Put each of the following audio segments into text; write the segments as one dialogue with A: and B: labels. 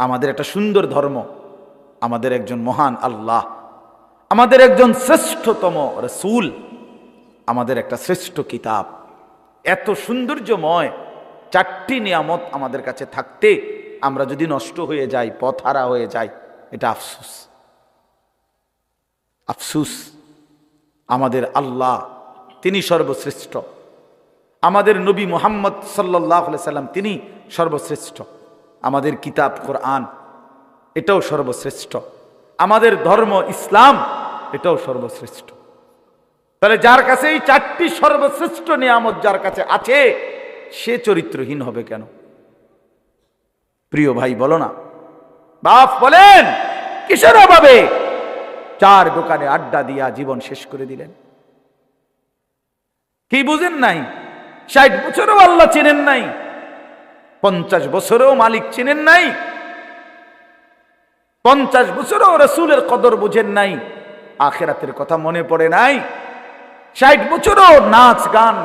A: আমাদের একটা সুন্দর ধর্ম। আমাদের একজন মহান আল্লাহ। আমাদের একজন শ্রেষ্ঠতম রসুল। আমাদের একটা শ্রেষ্ঠ কিতাব। এত সৌন্দর্যময় চারটি নিয়ামত আমাদের কাছে থাকতে আমরা যদি নষ্ট হয়ে যাই, পথহারা হয়ে যাই, এটা আফসুস। আফসুস। আমাদের আল্লাহ, তিনি সর্বশ্রেষ্ঠ। আমাদের নবী মোহাম্মদ সাল্লাহ সাল্লাম, তিনি সর্বশ্রেষ্ঠ। আমাদের কিতাব, কোরআন, এটাও সর্বশ্রেষ্ঠ। আমাদের ধর্ম, ইসলাম, এটাও সর্বশ্রেষ্ঠ। তাহলে যার কাছে এই চারটি সর্বশ্রেষ্ঠ নিয়ামত যার কাছে আছে, সে চরিত্রহীন হবে কেন? প্রিয় ভাই, বলো না। বাপ বলেন, কিসের অভাবে? চার দোকানে আড্ডা দিয়া জীবন শেষ করে দিলেন। কি বুঝেন নাই? ষাট বছরও আল্লাহ চেনেন নাই। পঞ্চাশ বছরেও মালিক চেনেন নাই। পঞ্চাশ বছরেও রসুলের কদর বুঝেন নাই। আখেরাতের কথা মনে পড়ে নাই। ষাট বছরও নাচ গান,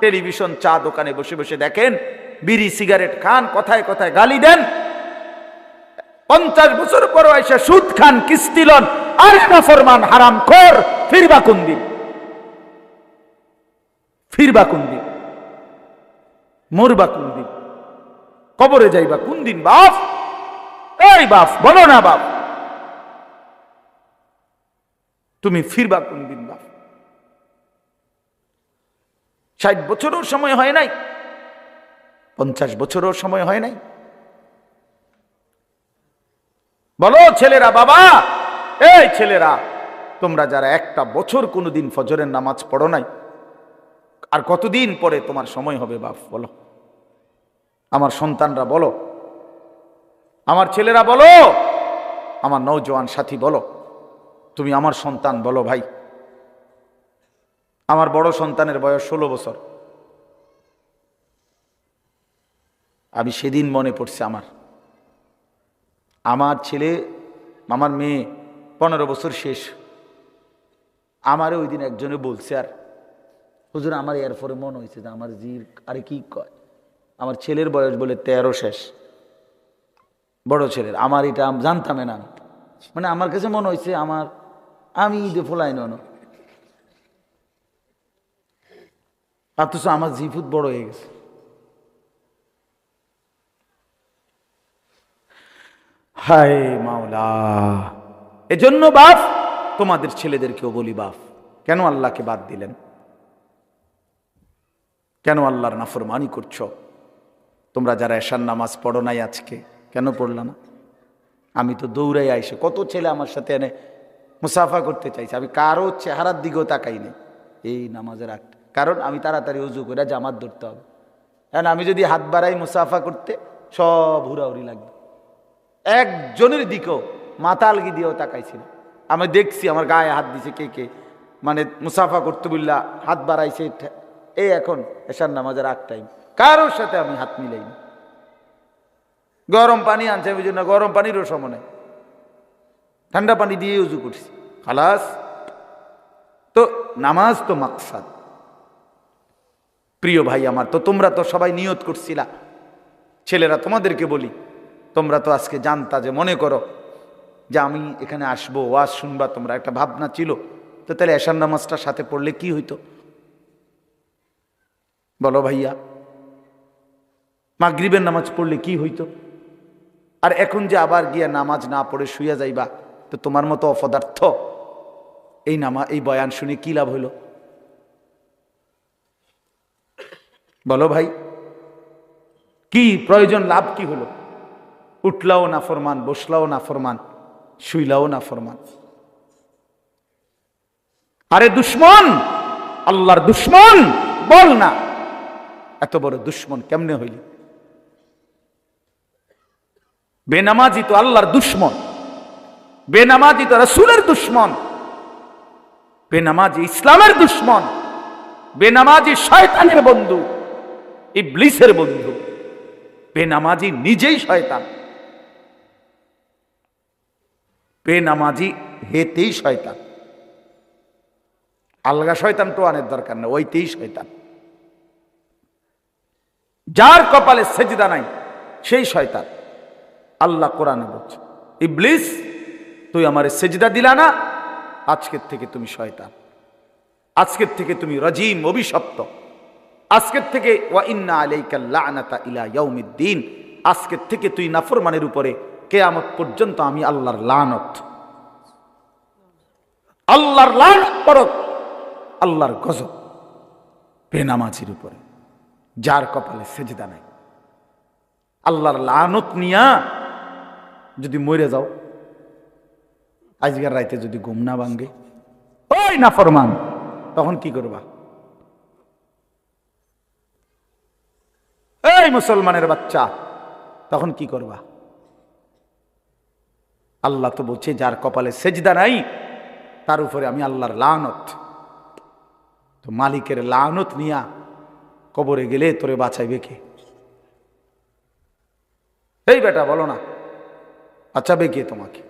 A: টেলিভিশন চা দোকানে বসে বসে দেখেন, বিড়ি, সিগারেট খান, কথায় কথায় গালি দেন। পঞ্চাশ বছর পর এসে সুদ খান কিস্তিলন আর ফরমান, হারাম খোর, ফিরবা কোন দিন? ফিরবা কোন দিন? মরবা কোন দিন? কবরে যাইবা, কোন দিন বাপ? এই বাপ, বলো না বাপ। তুমি ফিরবা কোন দিন বাপ? ষাট বছরও সময় হয় নাই, পঞ্চাশ বছরও সময় হয় নাই। বলো ছেলেরা, বাবা, এই ছেলেরা, তোমরা যারা একটা বছর কোনোদিন ফজরের নামাজ পড়ো নাই, আর কতদিন পরে তোমার সময় হবে বাপ, বলো। আমার সন্তানরা বলো। আমার ছেলেরা বলো। আমার নৌজওয়ান সাথী বলো। তুমি আমার সন্তান বলো ভাই। আমার বড় সন্তানের বয়স ষোলো বছর। আমি সেদিন মনে পড়ছে আমার। আমার ছেলে, আমার মেয়ে পনেরো বছর শেষ। আমারও ওই দিন একজনে বলছে আর, হুজুর, আমার এরপরে মনে হয়েছে যে আমার জির, আরে কি কয়? আমার ছেলের বয়স বলে তেরো শেষ। বড় ছেলের, আমার এটা জানতাম না। মানে আমার কাছে মনে হয়েছে আমার, আমি ঈদে ফোলাই নন অথচ আমার জিফুত বড় হয়ে গেছে। হায় মাওলা, এজন্য বাপ, তোমাদের ছেলেদেরকেও বলি বাপ, কেন আল্লাহকে বাদ দিলেন? কেন আল্লাহর নাফরমানি করছ? তোমরা যারা এশার নামাজ পড়ো নাই আজকে, কেন পড়লা না? আমি তো দৌড়াই আইসে, কত ছেলে আমার সাথে এনে মুসাফা করতে চাইছে, আমি কারও চেহারার দিকেও তাকাই নেই এই নামাজের আগ, কারণ আমি তাড়াতাড়ি উজু করে জামাত ধরতে হবে। কারণ আমি যদি হাত বাড়াই মুসাফা করতে, সব হুড়াহুড়ি লাগবে। একজনের দিকেও মাথা আলগি দিয়েও তাকাইছিল আমি দেখছি আমার গায়ে হাত দিছে কে কে মানে মুসাফা করতে বললা হাত বাড়াইছে এই এখন এসার নামাজের আগ টাইম কারোর সাথে আমি হাত মিলাইনি। গরম পানি আনছে ওই জন্য গরম পানিরও সময় ঠান্ডা পানি দিয়ে উজু করছি। খালাস। তো নামাজ তো মাকসাদ। প্রিয় ভাই আমার, তো তোমরা তো সবাই নিয়ত করছিলা। ছেলেরা তোমাদেরকে বলি, তোমরা তো আজকে জানতা যে, মনে করো যে আমি এখানে আসব, ওয়াজ শুনবা, তোমরা একটা ভাবনা ছিল। তো তাহলে এশার নামাজটার সাথে পড়লে কি হইতো? বলো ভাইয়া। মাগরিবের নামাজ পড়লে কি হইতো? আর এখন যে আবার গিয়া নামাজ না পড়ে শুয়ে যাইবা, তো তোমার মতো অপদার্থ, এই নামা, এই বয়ান শুনে কি লাভ হইল? বলো ভাই, কি প্রয়োজন লাভ কি হলো? উঠলাও না ফরমান, বসলাও না ফরমান, শুইলাও না ফরমান। আরে দুশ্মন, আল্লাহর দুশ্মন, বল না। এত বড় দুশ্মন কেমনে হইলি? বেনামাজি তো আল্লাহর দুশ্মন, বেনামাজি তো রসুলের দুশ্মন, বেনামাজি ইসলামের দুশ্মন, বেনামাজি শয়তানের বন্ধু, ইবলিসের বন্ধু, বেনামাজি নিজেই শয়তান, বেনামাজি হেতেই শয়তান। আলগা শয়তান টোয়ানের দরকার নেই ওইতেই শয়তান। যার কপালে সেজদা নাই, সেই শয়তান। আল্লাহ কোরআনে বলছে, ইবলিস, তুই আমার সেজদা দিলা না, আজকের থেকে তুমি শয়তান। আজকের থেকে তুমি রজিম, অভিশপ্ত। আজকের থেকে ওয়া ইন্না আলাইকা লানাতা ইলা ইয়াউমিদ্দিন। আজকের থেকে তুই নাফরমানের উপরে কেয়ামত পর্যন্ত আমি আল্লাহর লানত। আল্লাহর লানত পরক, আল্লাহর গজব বেনামাজির উপরে, যার কপালে সেজদা নাই। আল্লাহর লানত নিয়া যদি মরে যাও আজকের রাইতে যদি ঘুম না ভাঙ্গে ওই না ফরমান তখন কি করবা? এই মুসলমানের বাচ্চা তখন কি করবা? আল্লাহ তো বলছে যার কপালে সেজদা নাই তার উপরে আমি আল্লাহর লানত। তো মালিকের লানত নিয়া কবরে গেলে তোরে বাঁচাইবে কে? এই বেটা বলো না। বাঁচাবে কে তোমাকে।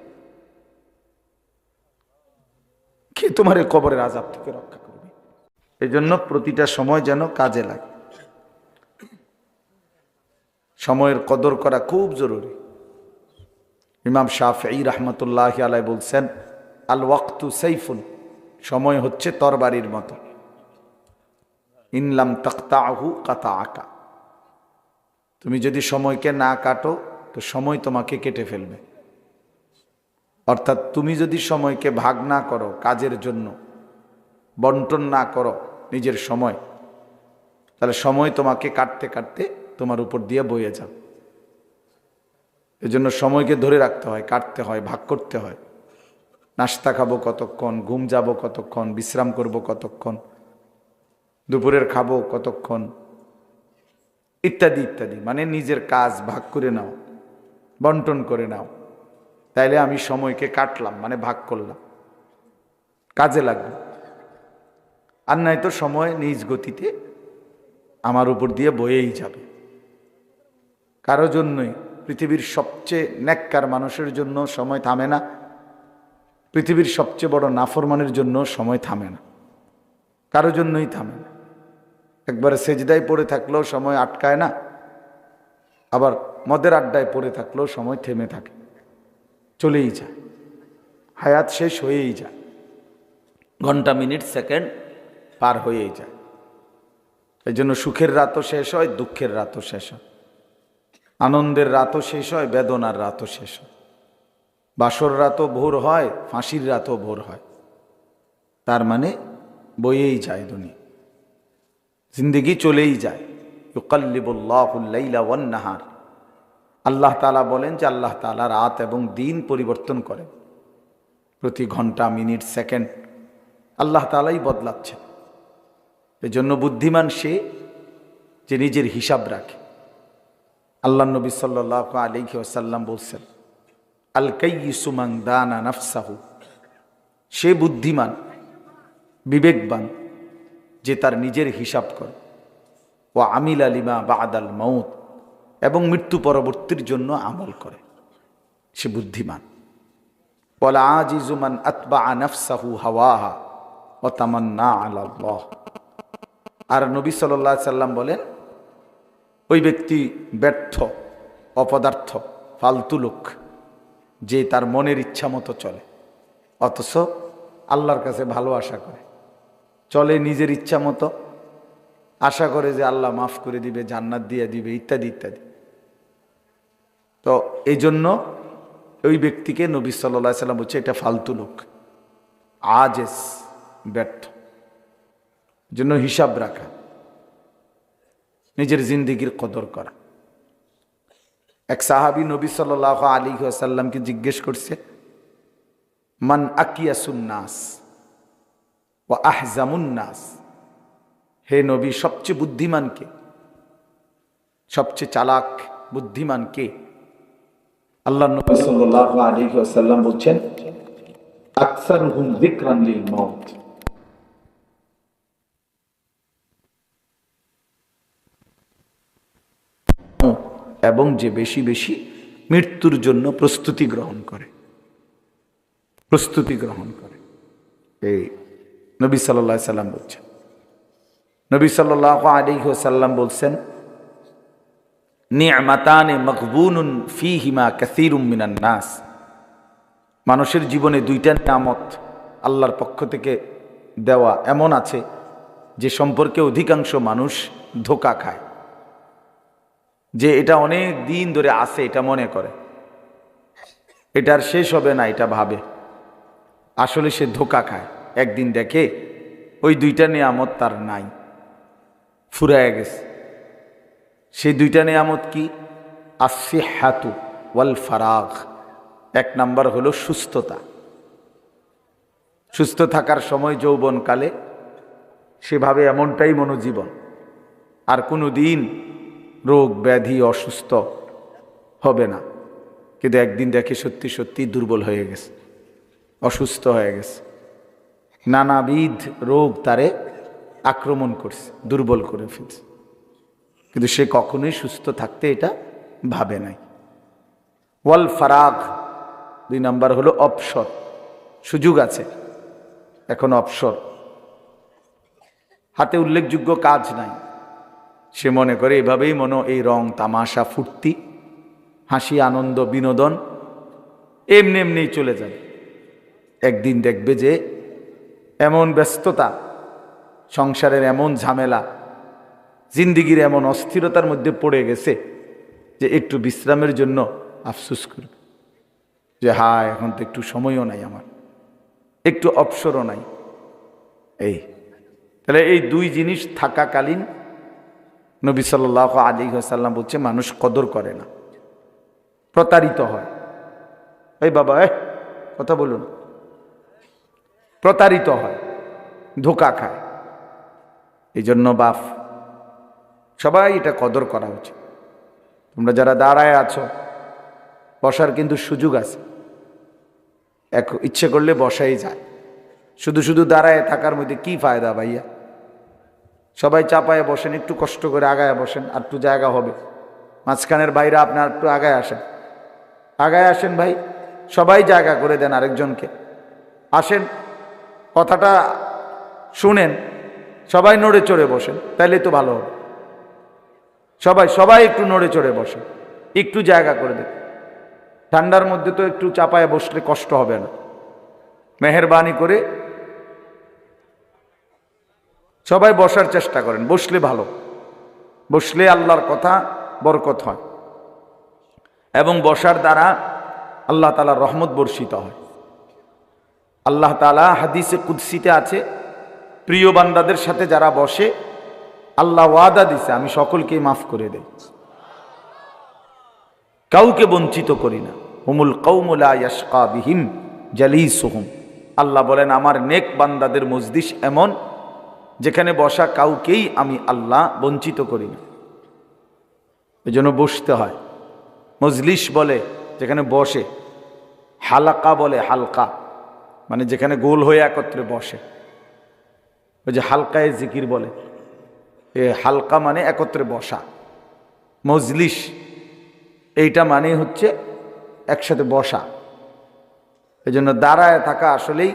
A: কে তোমার কবরের আজাব থেকে রক্ষা করবে? এই জন্য প্রতিটা সময় যেন কাজে লাগে। সময়ের কদর করা খুব জরুরি। ইমাম শাফি রহমতুল্লাহ আলাই বলছেন, আল ওয়াক্তু সাইফুন সময় হচ্ছে তরবারির মতো। ইনলাম তক্তাহু কাতা আঁকা তুমি যদি সময়কে না কাটো, তো সময় তোমাকে কেটে ফেলবে। অর্থাৎ তুমি যদি সময়কে ভাগ না করো কাজের জন্য, বন্টন না করো নিজের সময়, তাহলে সময় তোমাকে কাটতে কাটতে তোমার উপর দিয়ে বয়ে যাবে। এজন্য সময়কে ধরে রাখতে হয়, কাটতে হয়, ভাগ করতে হয়। নাস্তা খাব কতক্ষণ, ঘুম যাব কতক্ষণ, বিশ্রাম করব কতক্ষণ, দুপুরের খাব কতক্ষণ, ইত্যাদি ইত্যাদি। মানে নিজের কাজ ভাগ করে নাও, বন্টন করে নাও। তাইলে আমি সময়কে কাটলাম মানে ভাগ করলাম। কাজে লাগবে আর নাই তো সময়, নিজ গতিতে আমার উপর দিয়ে বয়েই যাবে। কারও জন্যই পৃথিবীর সবচেয়ে ন্যাক্কার মানুষের জন্য সময় থামে না। পৃথিবীর সবচেয়ে বড় নাফরমানের জন্য সময় থামে না। কারও জন্যই থামে না। একবারে সেজদায় পড়ে থাকলেও সময় আটকায় না। আবার মদের আড্ডায় পড়ে থাকলেও সময় থেমে থাকে। চলেই যায়। হায়াত শেষ হয়েই যায়। ঘণ্টা, মিনিট, সেকেন্ড পার হয়েই যায়। এই জন্য সুখের রাতও শেষ হয়, দুঃখের রাতও শেষ হয়। আনন্দের রাতও শেষ হয়, বেদনার রাতও শেষ হয়। বাসর রাতও ভোর হয়, ফাঁসির রাতও ভোর হয়। তার মানে বইয়েই যায় দুনিয়া। জিন্দিগি চলেই যায়। ইউকাল্লিবুল্লাহুল্লাইলাওয়ান্নাহার আল্লাহ তালা বলেন যে আল্লাহ তালা রাত এবং দিন পরিবর্তন করেন। প্রতি ঘণ্টা, মিনিট, সেকেন্ড আল্লাহ তালাই বদলাচ্ছেন। এজন্য বুদ্ধিমান সে যে নিজের হিসাব রাখে। আল্লাহ নবী সাল্লাহ আলিহি আসাল্লাম বলছেন, আল কাইসুমাং দানা নাফসাহু। সে বুদ্ধিমান, বিবেকবান যে তার নিজের হিসাব করে। ও আমিল আলিমা বা আদাল মৌত এবং মৃত্যু পরবর্তীর জন্য আমল করে। সে বুদ্ধিমান। বলা আজিজুমান আতবা আনফসাহু হাওয়াহা ও তামান্না আল্লাহ আর নবী সাল্লাহ সাল্লাম বলেন, ওই ব্যক্তি ব্যর্থ, অপদার্থ, ফালতু লোক, যে তার মনের ইচ্ছা মতো চলে। অথচ আল্লাহর কাছে ভালো আশা করে। চলে নিজের ইচ্ছা মতো, আশা করে যে আল্লাহ মাফ করে দিবে, জান্নাত দিয়ে দিবে, ইত্যাদি ইত্যাদি। তো এই জন্য ওই ব্যক্তিকে নবী সাল্লা সাল্লাম বলছে, এটা ফালতু লোক। আজেস, ব্যর্থ। জন্য হিসাব রাখা। নিজের জিন্দিগির কদর করা। এক সাহাবি নবী সাল আলী আসাল্লামকে জিজ্ঞেস করছে, মান আকিয়াসুন্নাস ও আহজামুন্নাস হে নবী, সবচেয়ে বুদ্ধিমান কে? সবচেয়ে চালাক বুদ্ধিমান কে? আল্লাহ নবী সাল্লাহ আলী আসাল্লাম বলছেন আকসার হুম যিকরান লিল মউত। এবং যে বেশি বেশি মৃত্যুর জন্য প্রস্তুতি গ্রহণ করে। প্রস্তুতি গ্রহণ করে। এই নবী সাল্লা সাল্লাম বলছেন। নবী সাল্লাহ সাল্লাম বলছেন নিয়ামাতানে মকবুনুন ফি হিমা মিনান নাস। মানুষের জীবনে দুইটা নিয়ামত আল্লাহর পক্ষ থেকে দেওয়া এমন আছে যে সম্পর্কে অধিকাংশ মানুষ ধোকা খায়। যে এটা অনেক দিন ধরে আছে, এটা মনে করে। এটার শেষ হবে না, এটা ভাবে। আসলে সে ধোকা খায়। একদিন দেখে ওই দুইটা নিয়ামত তার নাই। ফুরায় গেছে। সেই দুইটা নিয়ামত কি? আসি হাতু ওয়াল ফারাগ এক নাম্বার হলো সুস্থতা। সুস্থ থাকার সময় যৌবনকালে সেভাবে এমনটাই মনোজীবন। আর কোনো দিন রোগ, ব্যাধি, অসুস্থ হবে না। কিন্তু একদিন দেখে সত্যি সত্যি দুর্বল হয়ে গেছে, অসুস্থ হয়ে গেছে। নানাবিধ রোগ তারে আক্রমণ করছে, দুর্বল করে ফেলছে। কিন্তু সে কখনোই সুস্থ থাকতে এটা ভাবে নাই। ওয়াল ফারাগ, দুই নাম্বার হলো অপসর সুযোগ আছে, এখন অপসর হাতে উল্লেখযোগ্য কাজ নাই। সে মনে করে এভাবেই মনো এই রং তামাশা, ফুর্তি, হাসি, আনন্দ, বিনোদন এমনি এমনি চলে যাবে একদিন দেখবে যে এমন ব্যস্ততা, সংসারের এমন ঝামেলা জিন্দিগির এমন অস্থিরতার মধ্যে পড়ে গেছে যে একটু বিশ্রামের জন্য আফসুস করবে যে হ্যাঁ এখন তো একটু সময়ও নাই আমার। একটু অবসরও নাই। এই, তাহলে এই দুই জিনিস থাকাকালীন নবী সাল্লাহ আলী সাল্লাম বলছে, মানুষ কদর করে না। প্রতারিত হয়। এই বাবা এ কথা বলুন। প্রতারিত হয়, ধোকা খায়। এই জন্য বাপ সবাই এটা কদর করা উচিত। তোমরা যারা দাঁড়ায় আছো, বসার কিন্তু সুযোগ আছে। এক, ইচ্ছে করলে বসাই যায়। শুধু শুধু দাঁড়ায় থাকার মধ্যে কি ফায়দা ভাইয়া? সবাই চাপায় বসেন, একটু কষ্ট করে আগায় বসেন, আর একটু জায়গা হবে। মাঝখানের বাইরে আপনার একটু আগায় আসেন। আগায় আসেন ভাই, সবাই জায়গা করে দেন আরেকজনকে। আসেন, কথাটা শুনেন, সবাই নড়ে চড়ে বসেন, তাইলে তো ভালো হবে। সবাই সবাই একটু নড়ে চড়ে বসে। একটু জায়গা করে দেন ঠান্ডার মধ্যে তো একটু চাপায় বসলে কষ্ট হবে না। মেহরবানি করে সবাই বসার চেষ্টা করেন, বসলে ভালো। বসলে আল্লাহর কথা বরকত হয়। এবং বসার দ্বারা আল্লাহ তালার রহমত বর্ষিত হয়। আল্লাহ তালা হাদিসে কুদ্সিতে আছে, প্রিয় বান্দাদের সাথে যারা বসে আল্লাহ ওয়াদা দিছে, আমি সকলকেই মাফ করে দেই। কাউকে বঞ্চিত করি না। হুমুল কৌমুলা ইয়াসকা বিহিম জালিসুহুম। আল্লাহ বলেন, আমার নেক বান্দাদের মজদিস এমন, যেখানে বসা কাউকেই আমি আল্লাহ বঞ্চিত করি না। এই জন্য বসতে হয়। মজলিস বলে, যেখানে বসে। হালাকা বলে, হালকা। মানে যেখানে গোল হয়ে একত্রে বসে। ওই যে হালকায় জিকির বলে। হালকা মানে একত্রে বসা। মজলিস, এইটা মানে হচ্ছে একসাথে বসা। এই জন্য দাঁড়ায় থাকা আসলেই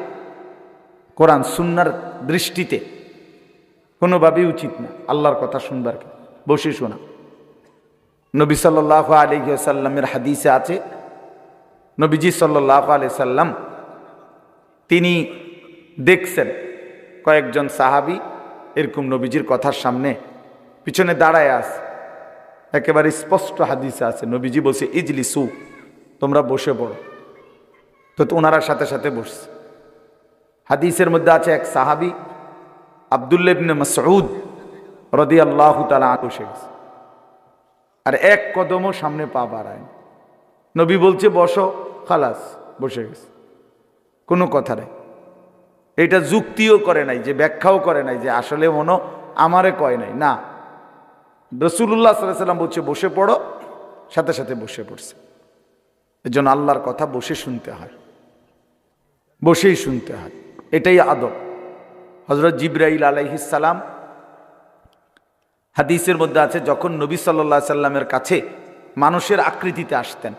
A: কোরআন সুন্নার দৃষ্টিতে কোনোভাবেই উচিত না। আল্লাহর কথা শুনবার বসে শোনা। নবী সাল্লাহ সাল্লামের হাদিসে আছে, নবীজি সাল্লাহ আলি সাল্লাম তিনি দেখছেন কয়েকজন সাহাবি এরকম নবীজির কথার সামনে পিছনে দাঁড়ায় আস। একেবারে স্পষ্ট হাদিসে আছে, নবীজি বলছে ইজলি সু তোমরা বসে পড়ো। তো ওনারা সাথে সাথে বসছে। হাদিসের মধ্যে আছে এক সাহাবি আবদুল্লেবনে মসউদ রদি আল্লাহ তালা গেছে। আর এক কদমও সামনে পা বাড়ায় নবী বলছে, বসো, খালাস, বসে গেছে। কোনো কথা নেই। এটা যুক্তিও করে নাই, যে ব্যাখ্যাও করে নাই, যে আসলে মনো আমারে কয় নাই। না। রসুল্লাহ সাল্লাম বলছে, বসে পড়ো। সাথে সাথে বসে পড়ছে। এই জন্য আল্লাহর কথা বসে শুনতে হয়। বসেই শুনতে হয়। এটাই আদব। হজরত জিব্রাইল আলাইহিসাল্লাম হাদিসের মধ্যে আছে, যখন নবী সাল্লা সাল্লামের কাছে মানুষের আকৃতিতে আসতেন,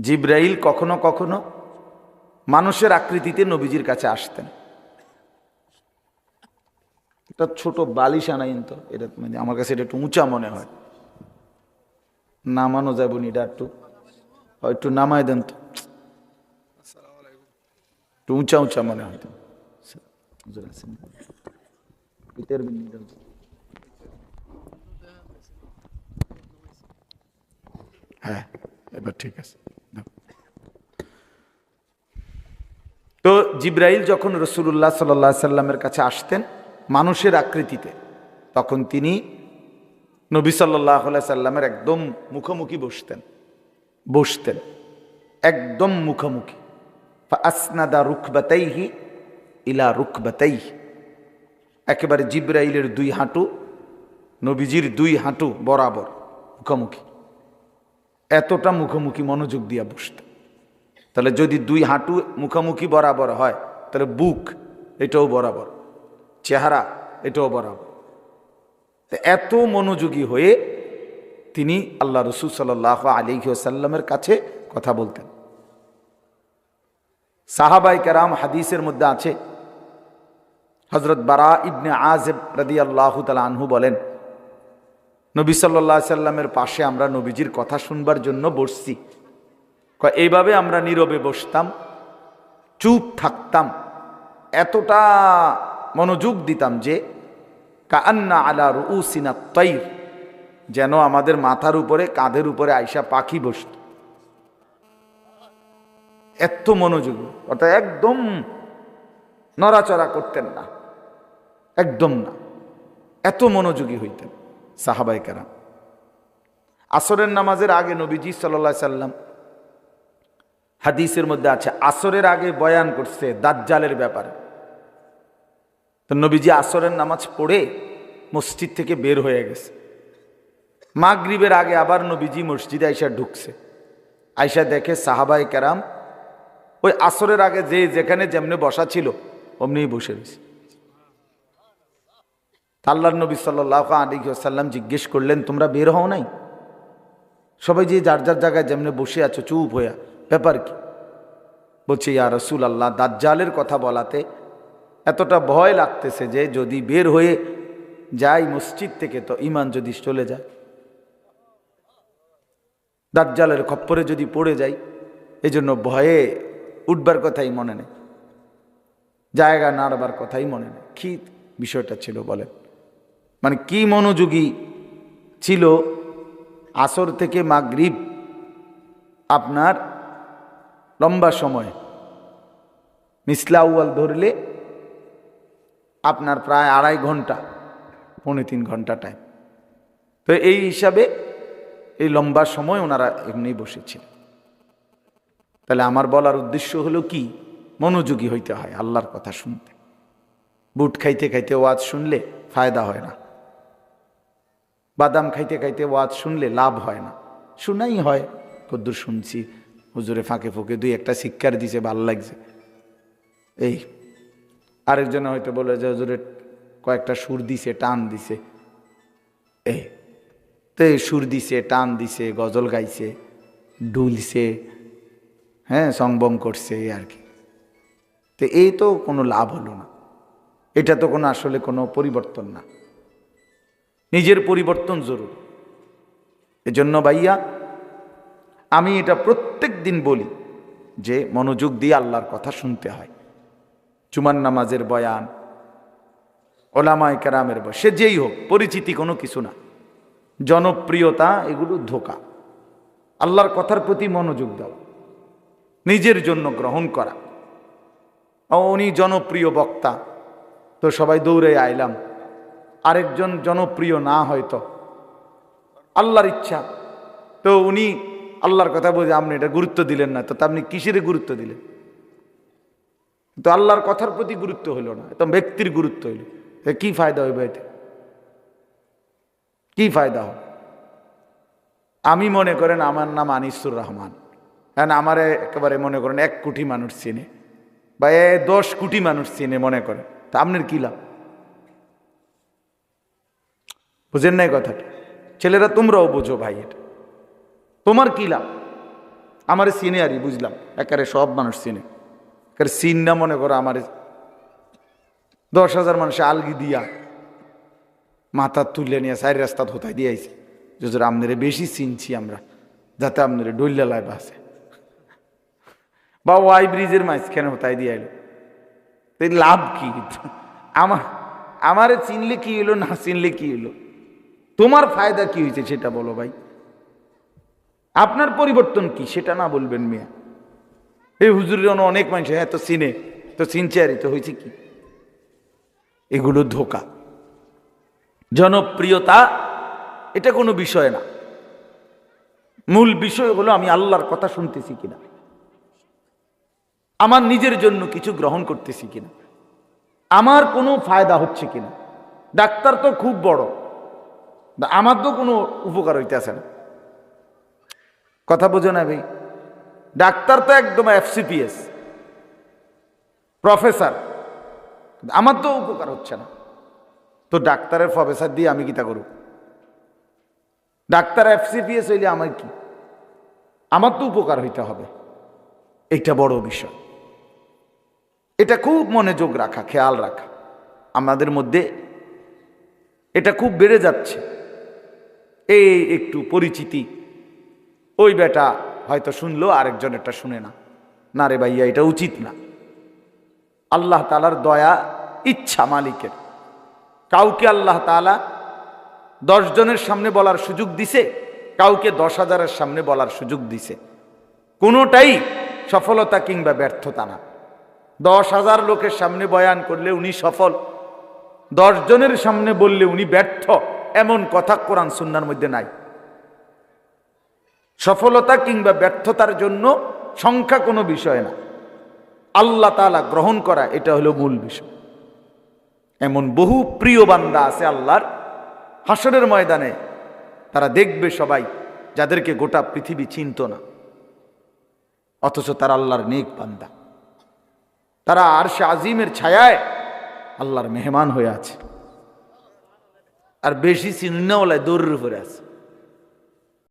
A: জিব্রাইল কখনো কখনো মানুষের আকৃতিতে নবীজির কাছে আসতেন। একটা ছোট বালিশ আনাইন তো, এটা মানে আমার কাছে এটা একটু উঁচা মনে হয়। নামানো যাব এটা একটু একটু নামায় দেন তো। একটু উঁচা উঁচা মনে হয়। হ্যাঁ এবার ঠিক আছে দাও। তো জিব্রাইল যখন রসুল্লাহ সাল্লাহ সাল্লামের কাছে আসতেন মানুষের আকৃতিতে, তখন তিনি নবী সাল্লাহ সাল্লামের একদম মুখোমুখি বসতেন বসতেন, একদম মুখোমুখি। আসনাদা রুখ রুখবাতাইহি ইলা রুখবাতাইহি একেবারে জিব্রাইলের দুই হাঁটু, নবীজির দুই হাঁটু বরাবর মুখোমুখি। এতটা মুখোমুখি মনোযোগ দিয়া বসতেন। তাহলে যদি দুই হাঁটু মুখোমুখি বরাবর হয়, তাহলে বুক এটাও বরাবর, চেহারা এটাও বরাবর। এত মনোযোগী হয়ে তিনি আল্লাহ রসুল সাল্লাহ আলিহাসাল্লামের কাছে কথা বলতেন। সাহাবাই কেরাম হাদিসের মধ্যে আছে হজরত বারা ইবনে আজেব রদি আল্লাহ আনহু বলেন, নবী সাল্লাহ সাল্লামের পাশে আমরা নবীজির কথা শুনবার জন্য বসছি। এইভাবে আমরা নীরবে বসতাম, চুপ থাকতাম, এতটা মনোযোগ দিতাম যে কান্না আলা রুসিনা তৈর, যেন আমাদের মাথার উপরে, কাঁধের উপরে আইসা পাখি বসত। এত মনোযোগ, অর্থাৎ একদম নড়াচড়া করতেন না, একদম না, এত মনোযোগী হইতেন সাহাবাই কারাম। আসরের নামাজের আগে নবীজি সাল্লা সাল্লাম হাদিসের মধ্যে আছে, আসরের আগে বয়ান করছে দাজ্জালের ব্যাপারে। তো নবীজি আসরের নামাজ পড়ে মসজিদ থেকে বের হয়ে গেছে। মাগরিবের আগে আবার নবীজি মসজিদে আইসা ঢুকছে। আইসা দেখে সাহাবাই কেরাম ওই আসরের আগে যে যেখানে যেমনি বসা ছিল, অমনিই বসে রয়েছে। আল্লাহ নবী সাল্লাহ সাল্লাম জিজ্ঞেস করলেন, তোমরা বের হও নাই? সবাই যে যার যার জায়গায় যেমনি বসে আছো, চুপ হইয়া ব্যাপার কি? বলছে, ইয়া রসুল আল্লাহ দাজ্জালের কথা বলাতে এতটা ভয় লাগতেছে যে যদি বের হয়ে যাই মসজিদ থেকে, তো ইমান যদি চলে যায়। দাজ্জালের খপ্পরে যদি পড়ে যাই এই জন্য ভয়ে উঠবার কথাই মনে নেই, জায়গা নাড়বার কথাই মনে নেই। কি বিষয়টা ছিল বলেন? মানে কি মনোযোগী ছিল? আসর থেকে মাগরিব আপনার লম্বা সময়। মিসলাউয়াল ধরলে আপনার প্রায় আড়াই ঘণ্টা, পৌনে তিন ঘণ্টা টাইম তো এই হিসাবে এই লম্বা সময় ওনারা এমনি বসেছিলেন। তাহলে আমার বলার উদ্দেশ্য হলো কি? মনোযোগী হইতে হয় আল্লাহর কথা শুনতে। বুট খাইতে খাইতে ওয়াজ শুনলে ফায়দা হয় না। বাদাম খাইতে খাইতে ওয়াজ শুনলে লাভ হয় না। শুনাই হয়, কদ্দুর শুনছি হুজুরে ফাঁকে ফুঁকে দুই একটা শিক্ষার দিছে, ভালো লাগছে। এই, আরেকজনে হয়তো বলে যে হুজুরে কয়েকটা সুর দিছে, টান দিছে। এই, তো সুর দিছে, টান দিছে, গজল গাইছে, ডুলছে হ্যাঁ সংবম করছে আর কি। তো এই তো কোনো লাভ হলো না। এটা তো কোনো আসলে কোনো পরিবর্তন না। নিজের পরিবর্তন জরুরি। এজন্য ভাইয়া আমি এটা প্রত্যেক দিন বলি যে মনোযোগ দিয়ে আল্লাহর কথা শুনতে হয়। চুমান নামাজের বয়ান, ওলামায় কেরামের বয় সে যেই হোক, পরিচিতি কোনো কিছু না। জনপ্রিয়তা এগুলো ধোকা। আল্লাহর কথার প্রতি মনোযোগ দাও। নিজের জন্য গ্রহণ করা। উনি জনপ্রিয় বক্তা। তো সবাই দৌড়ে আইলাম। আরেকজন জনপ্রিয় না হয়তো। আল্লাহর ইচ্ছা। তো উনি আল্লাহর কথা বলছে, আপনি এটা গুরুত্ব দিলেন না। তো আপনি কিসের গুরুত্ব দিলেন? তো আল্লাহর কথার প্রতি গুরুত্ব হইল না তো ব্যক্তির গুরুত্ব হইল কি ফায়দা হইবে এতে? কি ফায়দা হবে? আমি মনে করেন আমার নাম আনিসুর রহমান। হ্যাঁ আমার একেবারে মনে করেন এক কোটি মানুষ চিনে, বা এ দশ কোটি মানুষ চিনে মনে করে। তা আপনার কী লাভ? বুঝেন নাই কথাটা? ছেলেরা তোমরাও বোঝো ভাই এটা। তোমার কি লাভ? আমার চিনে আরই, বুঝলাম। একারে সব মানুষ চিনে। একারে চিন না মনে করো আমার। দশ হাজার মানুষ আলগি দিয়া মাথা তুলে নিয়ে চারি রাস্তা ধোতাই দিয়ে যে হুজুর আপনারে বেশি চিনছি আমরা, যাতে আপনারে ডইলালায় বাসে বা ওয়াই ব্রিজের মাঝখানে তাই দিয়ে এলো তাই লাভ কি? আমার, আমারে চিনলে কি হলো না চিনলে কি হলো তোমার ফায়দা কি হয়েছে সেটা বলো ভাই। আপনার পরিবর্তন কি? সেটা না বলবেন মিয়া। এই হুজুরের অনেক মানুষ হ্যাঁ তো চিনে। তো সিনচিয়ারি তো হয়েছে কি? এগুলো ধোকা। জনপ্রিয়তা, এটা কোনো বিষয় না। মূল বিষয় হলো আমি আল্লাহর কথা শুনতেছি কিনা? আমার নিজের জন্য কিছু গ্রহণ করতেছি কিনা? আমার কোনো ফায়দা হচ্ছে কিনা? ডাক্তার তো খুব বড়। আমার তো কোনো উপকার হইতেছে না। কথা বোঝো না ভাই। ডাক্তার তো একদম এফসিপিএস প্রফেসর, আমার তো উপকার হচ্ছে না। তো ডাক্তারের প্রফেসর দিয়ে আমি কিতা করব? ডাক্তার এফসিপিএস হইলে আমার কি? আমার তো উপকার হইতে হবে। এটা বড় বিষয়। এটা খুব মনোযোগ রাখা, খেয়াল রাখা। আমাদের মধ্যে এটা খুব বেড়ে যাচ্ছে। এই একটু পরিচিতি ওই বেটা হয়তো শুনলো, আরেকজন এটা শুনে না। না রে ভাইয়া, এটা উচিত না। আল্লাহ তালার দয়া, ইচ্ছা মালিকের। কাউকে আল্লাহ তালা দশ জনের সামনে বলার সুযোগ দিছে, কাউকে দশ হাজারের সামনে বলার সুযোগ দিছে। কোনোটাই সফলতা কিংবা ব্যর্থতা না। দশ হাজার লোকের সামনে বয়ান করলে উনি সফল দশ জনের সামনে বললে উনি ব্যর্থ, এমন কথা কোরআন সুন্নার মধ্যে নাই। সফলতা কিংবা ব্যর্থতার জন্য সংখ্যা কোনো বিষয় না। আল্লাহ তালা গ্রহণ করা এটা হলো মূল বিষয়। এমন বহু প্রিয় বান্দা আছে আল্লাহর। হাসরের ময়দানে তারা দেখবে সবাই যাদেরকে গোটা পৃথিবী চিনত না। অথচ তারা আল্লাহর নেক বান্দা। তারা আর সে আজিমের ছায়ায় আল্লাহর মেহমান হয়ে আছে। আর বেশি চিন্নাওয়ালায় দৌড়ের উপরে আছে।